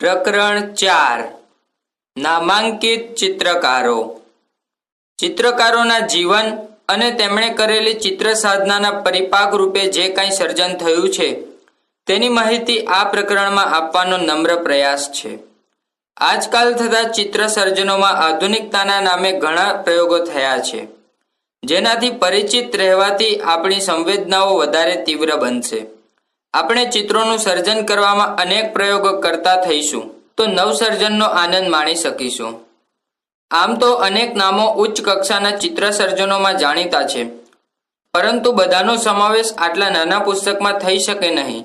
પ્રકરણ ચાર. નામાંકિત ચિત્રકારો. ચિત્રકારોના જીવન અને તેમણે કરેલી ચિત્ર સાધનાના પરિપાક રૂપે જે કાંઈ સર્જન થયું છે, તેની માહિતી આ પ્રકરણમાં આપવાનો નમ્ર પ્રયાસ છે. આજકાલ થતા ચિત્ર સર્જનોમાં આધુનિકતાના નામે ઘણા પ્રયોગો થયા છે. જેનાથી પરિચિત રહેવાથી આપણી સંવેદનાઓ વધારે તીવ્ર બનશે. આપણે ચિત્રોનું સર્જન કરવામાં અનેક પ્રયોગો કરતા થઈશું, તો નવસર્જનનો આનંદ માણી શકીશું. આમ તો અનેક નામો ઉચ્ચ કક્ષાના ચિત્ર સર્જનોમાં જાણીતા છે. પરંતુ બધાનો સમાવેશ આટલા નાના પુસ્તકમાં થઈ શકે નહીં.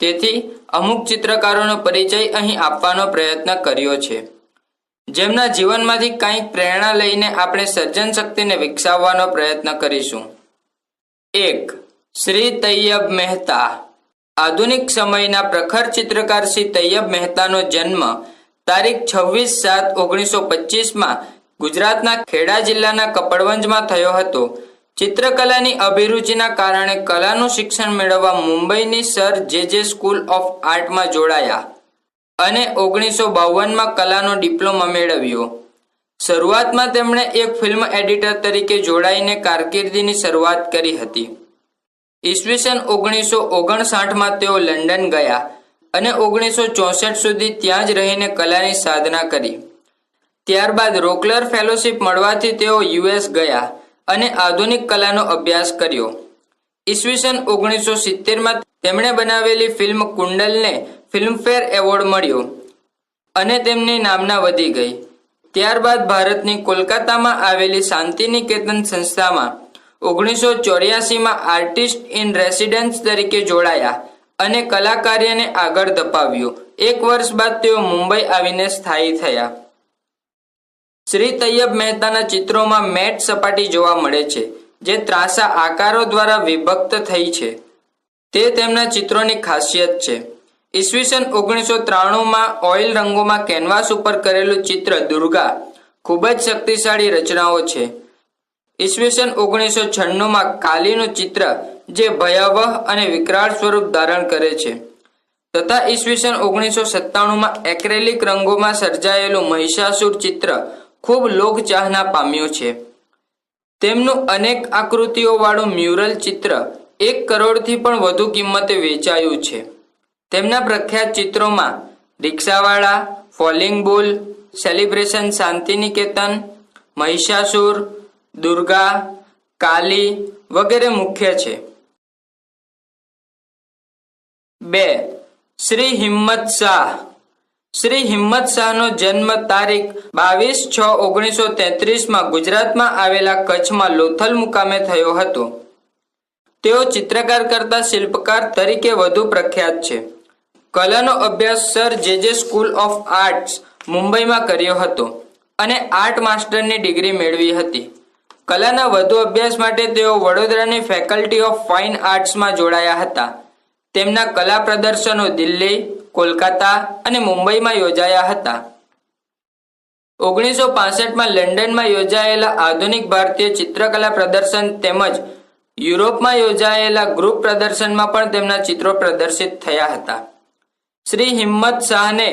તેથી અમુક ચિત્રકારોનો પરિચય અહીં આપવાનો પ્રયત્ન કર્યો છે. જેમના જીવનમાંથી કંઈક પ્રેરણા લઈને આપણે સર્જન શક્તિને વિકસાવવાનો પ્રયત્ન કરીશું. એક, શ્રી તૈયબ મહેતા. આધુનિક સમયના પ્રખર ચિત્રકાર શ્રી તૈયબ મહેતાનો જન્મ તારીખ છવ્વીસ સાત ઓગણીસો પચીસમાં ગુજરાતના ખેડા જિલ્લાના કપડવંજમાં થયો હતો. ચિત્રકલાની અભિરુચિના કારણે કલાનું શિક્ષણ મેળવવા મુંબઈની સર જે જે સ્કૂલ ઓફ આર્ટમાં જોડાયા અને ઓગણીસો બાવનમાં કલાનો ડિપ્લોમા મેળવ્યો. શરૂઆતમાં તેમણે એક ફિલ્મ એડિટર તરીકે જોડાઈને કારકિર્દીની શરૂઆત કરી હતી. ઈસવીસન ઓગણીસો ઓગણસાઠમાં તેઓ લંડન ગયા અને ઓગણીસો ચોસઠ સુધી ત્યાં જ રહીને કલાની સાધના કરી. ત્યારબાદ રોકલર ફેલોશિપ મળવાથી તેઓ યુએસ ગયા અને આધુનિક કલાનો અભ્યાસ કર્યો. ઈસવીસન ઓગણીસો સિત્તેરમાં તેમણે બનાવેલી ફિલ્મ કુંડલને ફિલ્મફેર એવોર્ડ મળ્યો અને તેમની નામના વધી ગઈ. ત્યારબાદ ભારતની કોલકાતામાં આવેલી શાંતિનિકેતન સંસ્થામાં ઓગણીસો ચોર્યાસીમાં આર્ટિસ્ટ ઇન રેસિડેન્સ તરીકે જોડાયા અને કલાકાર્યને આગળ ધપાવ્યું. એક વર્ષ બાદ તેઓ મુંબઈ આવીને સ્થાયી થયા. શ્રી તૈયબ મહેતાના ચિત્રોમાં મેટ સપાટી જોવા મળે છે, જે ત્રાસા આકારો દ્વારા વિભક્ત થઈ છે. તે તેમના ચિત્રોની ખાસિયત છે. ઈસવીસન ઓગણીસો ત્રાણુંમાં ઓઇલ રંગોમાં કેનવાસ ઉપર કરેલું ચિત્ર દુર્ગા ખૂબ જ શક્તિશાળી રચનાઓ છે. ઈસવીસન ઓગણીસો છન્નુંમાં કાલીનું ચિત્ર જે ભયાવહ અને વિકરાળ સ્વરૂપ ધારણ કરે છે. તથા ઈસવીસન ઓગણીસો સત્તાણુંમાં એક્રેલિક રંગોમાં સર્જાયેલું મહિષાસુર ચિત્ર ખૂબ લોકચાહના પામ્યું છે. તેમનું અનેક આકૃતિઓવાળું મ્યુરલ ચિત્ર એક કરોડથી પણ વધુ કિંમતે વેચાયું છે. તેમના પ્રખ્યાત ચિત્રોમાં રિક્ષાવાળા, falling bull, celebration Shantiniketan, Mahishasur Durga, Kali વગેરે મુખ્ય છે. બે, શ્રી હિંમત શાહ. શ્રી હિંમત શાહનો જન્મ તારીખ બાવીસ છ ઓગણીસો તેત્રીસમાં ગુજરાતમાં આવેલા કચ્છમાં લોથલ મુકામે થયો હતો. તેઓ ચિત્રકાર કરતા શિલ્પકાર તરીકે વધુ પ્રખ્યાત છે. કલાનો અભ્યાસ સર જે જે સ્કૂલ ઓફ આર્ટ્સ મુંબઈમાં કર્યો હતો અને આર્ટ માસ્ટરની ડિગ્રી મેળવી હતી. કલાના વધુ અભ્યાસ માટે તેઓ વડોદરાની ફેકલ્ટી ઓફ ફાઇન આર્ટ્સમાં જોડાયા હતા. તેમના કલા પ્રદર્શનો દિલ્હી, કોલકાતા અને મુંબઈમાં યોજાયા હતા. ઓગણીસો પાસઠમાં લંડનમાં યોજાયેલા આધુનિક ભારતીય ચિત્રકલા પ્રદર્શન તેમજ યુરોપમાં યોજાયેલા ગ્રુપ પ્રદર્શનમાં પણ તેમના ચિત્રો પ્રદર્શિત થયા હતા. શ્રી હિંમત શાહને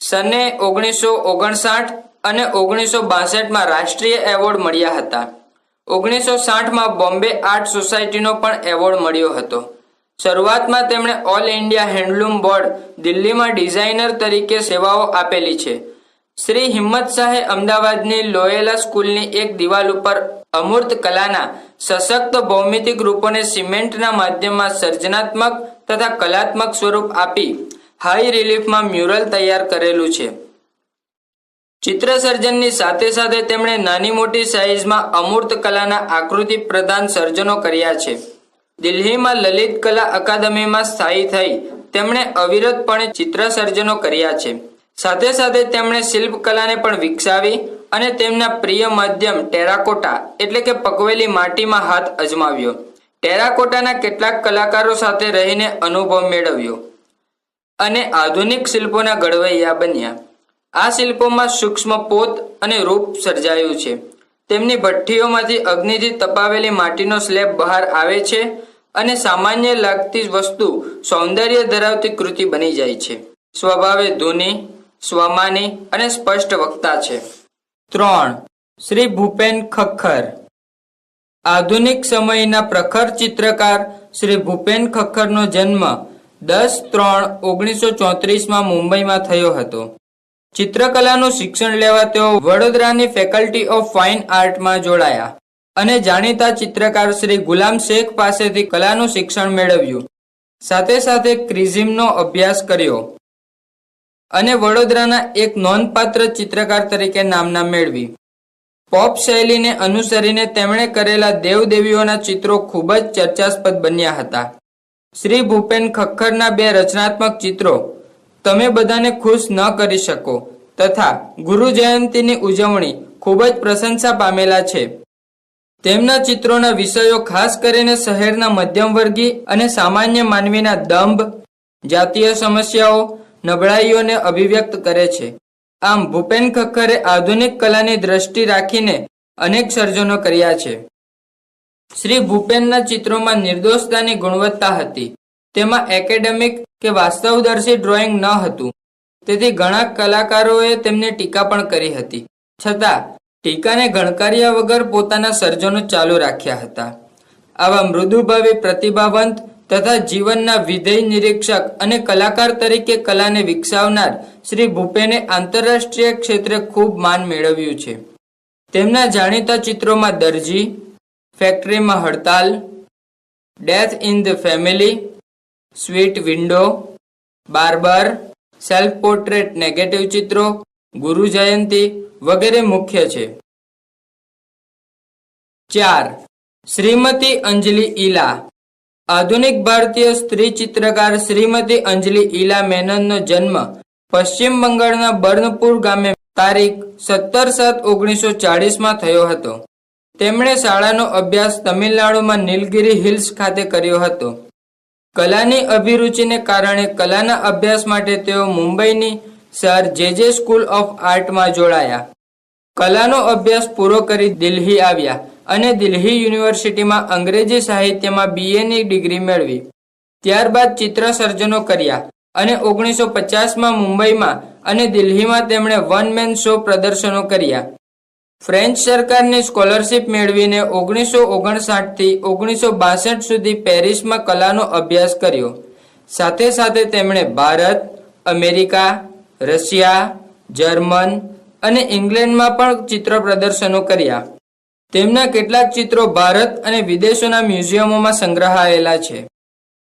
સને ઓગણીસો ઓગણસાઠ અને ઓગણીસો બાસઠમાં રાષ્ટ્રીય એવોર્ડ મળ્યા હતા. ઓગણીસો સાઠમાં બોમ્બે આર્ટ સોસાયટીનો પણ એવોર્ડ મળ્યો હતો. શરૂઆતમાં તેમણે ઓલ ઇન્ડિયા હેન્ડલૂમ બોર્ડ દિલ્હીમાં ડિઝાઇનર તરીકે સેવાઓ આપેલી છે. શ્રી હિંમત શાહે અમદાવાદની લોયેલા સ્કૂલની એક દિવાલ ઉપર અમૂર્ત કલાના સશક્ત ભૌમિતિક રૂપોને સિમેન્ટના માધ્યમમાં સર્જનાત્મક તથા કલાત્મક સ્વરૂપ આપી હાઈ રિલીફમાં મ્યુરલ તૈયાર કરેલું છે. ચિત્ર સર્જનની સાથે સાથે તેમણે નાની મોટી સાઇઝમાં અમૂર્ત કલાના આકૃતિ પ્રધાન સર્જનો કર્યા છે. દિલ્હીમાં લલિત કલા અકાદમીમાં સ્થાયી થઈ તેમણે અવિરતપણે ચિત્ર સર્જનો કર્યા છે. સાથે સાથે તેમણે શિલ્પકલાને પણ વિકસાવી અને તેમના પ્રિય માધ્યમ ટેરાકોટા એટલે કે પકવેલી માટીમાં હાથ અજમાવ્યો. ટેરાકોટાના કેટલાક કલાકારો સાથે રહીને અનુભવ મેળવ્યો અને આધુનિક શિલ્પોના ઘડવૈયા બન્યા. આ શિલ્પોમાં સૂક્ષ્મ પોત અને રૂપ સર્જાયું છે. તેમની ભઠ્ઠીઓમાંથી અગ્નિથી તપાવેલી માટીનો સ્લેબ બહાર આવે છે અને સામાન્ય લાગતી વસ્તુ સૌંદર્ય ધરાવતી કૃતિ બની જાય છે. સ્વભાવે ધૂની, સ્વમાની અને સ્પષ્ટ વક્તા છે. ત્રણ. શ્રી ભૂપેન ખખ્ખર આધુનિક સમયના પ્રખર ચિત્રકાર શ્રી ભૂપેન ખખ્ખરનો જન્મ દસ ત્રણ ઓગણીસો ચોત્રીસમાં મુંબઈમાં થયો હતો. ચિત્રકલાનું શિક્ષણ લેવા તેઓ વડોદરાની ફેકલ્ટી ઓફ ફાઇન આર્ટમાં જોડાયા અને જાણીતા ચિત્રકાર શ્રી ગુલામ શેખ પાસેથી કલાનું શિક્ષણ મેળવ્યું. સાથે સાથે ક્રિઝિમનો અભ્યાસ કર્યો અને વડોદરાના એક નોંધપાત્ર ચિત્રકાર તરીકે નામના મેળવી. પોપ શૈલીને અનુસરીને તેમણે કરેલા દેવદેવીઓના ચિત્રો ખૂબ જ ચર્ચાસ્પદ બન્યા હતા. શ્રી ભૂપેન ખખ્ખરના બે રચનાત્મક ચિત્રો તમે બધાને ખુશ ન કરી શકો. તથા ગુરુ જયંતીની ઉજવણી ખૂબ જ પ્રશંસા પામેલા છે. તેમના ચિત્રોના વિષયો ખાસ કરીને શહેરના મધ્યમવર્ગી અને સામાન્ય માનવીના દંભ, જાતીય સમસ્યાઓ, નબળાઈઓને અભિવ્યક્ત કરે છે. આમ ભૂપેન ખક્કરે આધુનિક કલાની દ્રષ્ટિ રાખીને અનેક સર્જનો કર્યા છે. શ્રી ભૂપેનના ચિત્રોમાં નિર્દોષતાની ગુણવત્તા હતી. તેમાં એકેડેમિક કે વાસ્તવદર્શી ડ્રોઈંગ ન હતું. તેથી ઘણા કલાકારોએ તેમને ટીકા પણ કરી હતી. છતાં, ટીકાને ગણકાર્યા વગર પોતાના સર્જનો ચાલુ રાખ્યા હતા. આવા મૃદુભાવી પ્રતિભાવંત તથા જીવનના વિધેય નિરીક્ષક અને કલાકાર તરીકે કલાને વિકસાવનાર શ્રી ભૂપેને આંતરરાષ્ટ્રીય ક્ષેત્રે ખૂબ માન મેળવ્યું છે. તેમના જાણીતા ચિત્રોમાં દરજી ફેક્ટરીમાં હડતાલ death in the family sweet window barber self portrait negative ચિત્રો, ગુરુ જયંતી વગેરે મુખ્ય છે. ચાર, શ્રીમતી અંજલિ ઈલા. આધુનિક ભારતીય સ્ત્રી ચિત્રકાર શ્રીમતી અંજલિ ઈલા મેનનનો જન્મ પશ્ચિમ બંગાળના બર્નપુર ગામે તારીખ સત્તર સાત ઓગણીસો ચાળીસમાં થયો હતો. તેમણે શાળાનો અભ્યાસ તમિલનાડુમાં નીલગિરી હિલ્સ ખાતે કર્યો હતો. કલાની અભિરુચિને કારણે કલાના અભ્યાસ માટે તેઓ મુંબઈની સર જે જે સ્કૂલ ઓફ આર્ટમાં જોડાયા. કલાનો અભ્યાસ પૂરો કરી દિલ્હી આવ્યા અને દિલ્હી યુનિવર્સિટીમાં અંગ્રેજી સાહિત્યમાં બીએની ડિગ્રી મેળવી. ત્યારબાદ ચિત્ર સર્જનો કર્યા અને ઓગણીસો પચાસમાં મુંબઈમાં અને દિલ્હીમાં તેમણે વન મેન શો પ્રદર્શનો કર્યા. ફ્રેન્ચ સરકારની સ્કોલરશિપ મેળવીને ઓગણીસો ઓગણસાઠથી ઓગણીસો બાસઠ સુધી પેરિસમાં કલાનો અભ્યાસ કર્યો. સાથે સાથે તેમણે ભારત, અમેરિકા, રશિયા, જર્મન અને ઇંગ્લેન્ડમાં પણ ચિત્ર પ્રદર્શનો કર્યા. તેમના કેટલાક ચિત્રો ભારત અને વિદેશોના મ્યુઝિયમોમાં સંગ્રહાયેલા છે.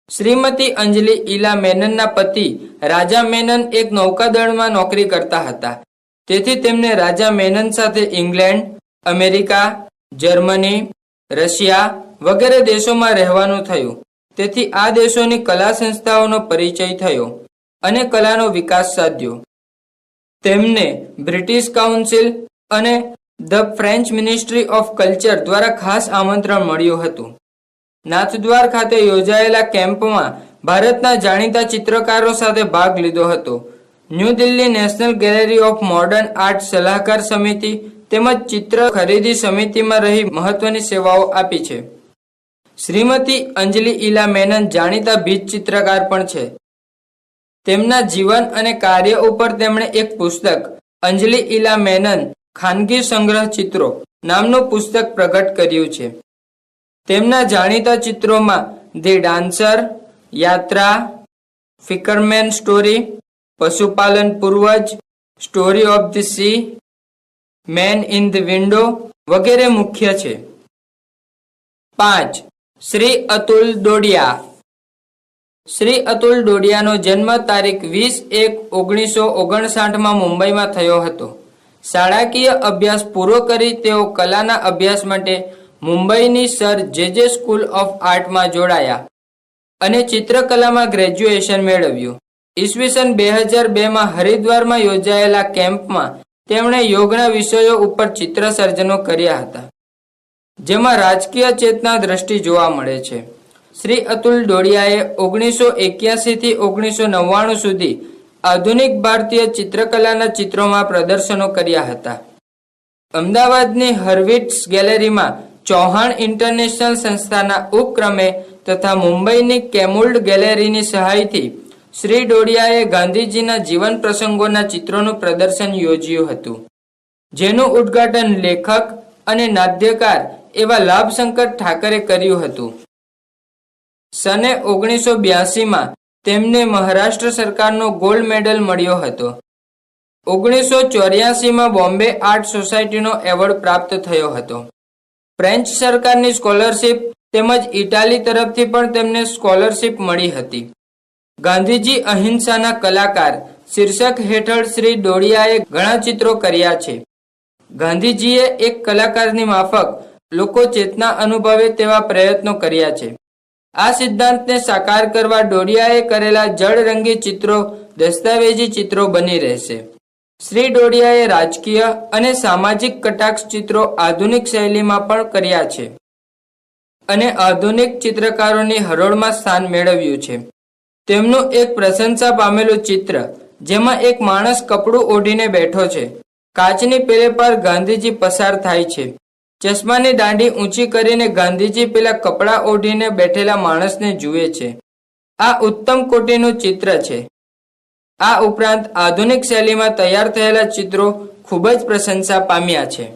શ્રીમતી અંજલિ ઈલા મેનનના પતિ રાજા મેનન એક નૌકાદળમાં નોકરી કરતા હતા. તેથી તેમને રાજા મેનન સાથે ઇંગ્લેન્ડ, અમેરિકા, જર્મની, રશિયા વગેરે દેશોમાં રહેવાનું થયું. તેથી આ દેશોની કલા સંસ્થાઓનો પરિચય થયો અને કલાનો વિકાસ સાધ્યો. તેમને બ્રિટિશ કાઉન્સિલ અને the French ministry of culture દ્વારા ખાસ આમંત્રણ મળ્યું હતું. નાથદ્વાર ખાતે યોજાયેલા કેમ્પમાં ભારતના જાણીતા ચિત્રકારો સાથે ભાગ લીધો હતો. New Delhi national gallery of modern art સલાહકાર સમિતિ તેમજ ચિત્ર ખરીદી સમિતિમાં રહી મહત્વની સેવાઓ આપી છે. શ્રીમતી અંજલિ ઈલા મેનન જાણીતા ભીત ચિત્રકાર પણ છે. તેમના જીવન અને કાર્ય ઉપર તેમણે એક પુસ્તક, અંજલિ ઈલા મેનન, ખાનગી સંગ્રહ ચિત્રો નામનું પુસ્તક પ્રગટ કર્યું છે. તેમના જાણીતા ચિત્રોમાં ધી ડાન્સર, યાત્રા, ફિકરમેન સ્ટોરી પશુપાલન પૂર્વજ story of the sea man in the window વગેરે મુખ્ય છે. પાંચ, શ્રી અતુલ ડોડિયા. શ્રી અતુલ ડોડિયાનો જન્મ તારીખ વીસ એક ઓગણીસો ઓગણસાઠમાં મુંબઈમાં થયો હતો. શાળાકીય અભ્યાસ પૂરો કરી તેઓ કલાના અભ્યાસ માટે મુંબઈની સર જે જે સ્કૂલ ઓફ આર્ટમાં જોડાયા અને ચિત્રકલામાં ગ્રેજ્યુએશન મેળવ્યું. ઈસવીસન બે હજાર બેમાં હરિદ્વારમાં યોજાયેલા કેમ્પમાં તેમણે યોગના વિષયો ઉપર ચિત્ર સર્જનો કર્યા હતા, જેમાં રાજકીય ચેતના દ્રષ્ટિ જોવા મળે છે. શ્રી અતુલ ડોડિયાએ ઓગણીસો એક્યાસીથી ઓગણીસો નવ્વાણું સુધી આધુનિક ભારતીય ચિત્રકલાના ચિત્રોમાં પ્રદર્શનો કર્યા હતા. અમદાવાદની હર્વિટ્સ ગેલેરીમાં ચૌહાણ ઇન્ટરનેશનલ સંસ્થાના ઉપક્રમે તથા મુંબઈની કેમુલ્ડ ગેલેરીની સહાયથી શ્રી ડોડિયાએ ગાંધીજીના જીવન પ્રસંગોના ચિત્રોનું પ્રદર્શન યોજ્યું હતું. જેનું ઉદ્ઘાટન લેખક અને નાટ્યકાર એવા લાભશંકર ઠાકરે કર્યું હતું. સને ઓગણીસો બ્યાસીમાં તેમને મહારાષ્ટ્ર સરકારનો ગોલ્ડ મેડલ મળ્યો હતો. ઓગણીસો ચોર્યાસીમાં બોમ્બે આર્ટ સોસાયટીનો એવોર્ડ પ્રાપ્ત થયો હતો. ફ્રેન્ચ સરકારની સ્કોલરશિપ તેમજ ઇટાલી તરફથી પણ તેમને સ્કોલરશિપ મળી હતી. ગાંધીજી અહિંસાના કલાકાર, શીર્ષક હેઠળ શ્રી ડોડિયાએ ઘણા ચિત્રો કર્યા છે. ગાંધીજીએ એક કલાકારની માફક, લોકો ચેતના અનુભવે તેવા પ્રયત્નો કર્યા છે. આ સિદ્ધાંતને સાકાર કરવા ડોડિયાએ કરેલા જળરંગી ચિત્રો, દસ્તાવેજી ચિત્રો બની રહેશે. શ્રી ડોડિયાએ રાજકીય અને સામાજિક કટાક્ષ ચિત્રો આધુનિક શૈલીમાં પણ કર્યા છે. અને આધુનિક ચિત્રકારોની હરોળમાં સ્થાન મેળવ્યું છે. તેમનું એક પ્રશંસા પામેલું ચિત્ર, જેમાં એક માણસ કપડું ઓઢીને બેઠો છે. કાચની પેલે પર ગાંધીજી પસાર થાય છે. ચશ્માની દાંડી ઊંચી કરીને ગાંધીજી પેલા કપડાં ઓઢીને બેઠેલા માણસને જુએ છે. આ ઉત્તમ કોટીનું ચિત્ર છે. આ ઉપરાંત આધુનિક શૈલીમાં તૈયાર થયેલા ચિત્રો ખૂબ જ પ્રશંસા પામ્યા છે.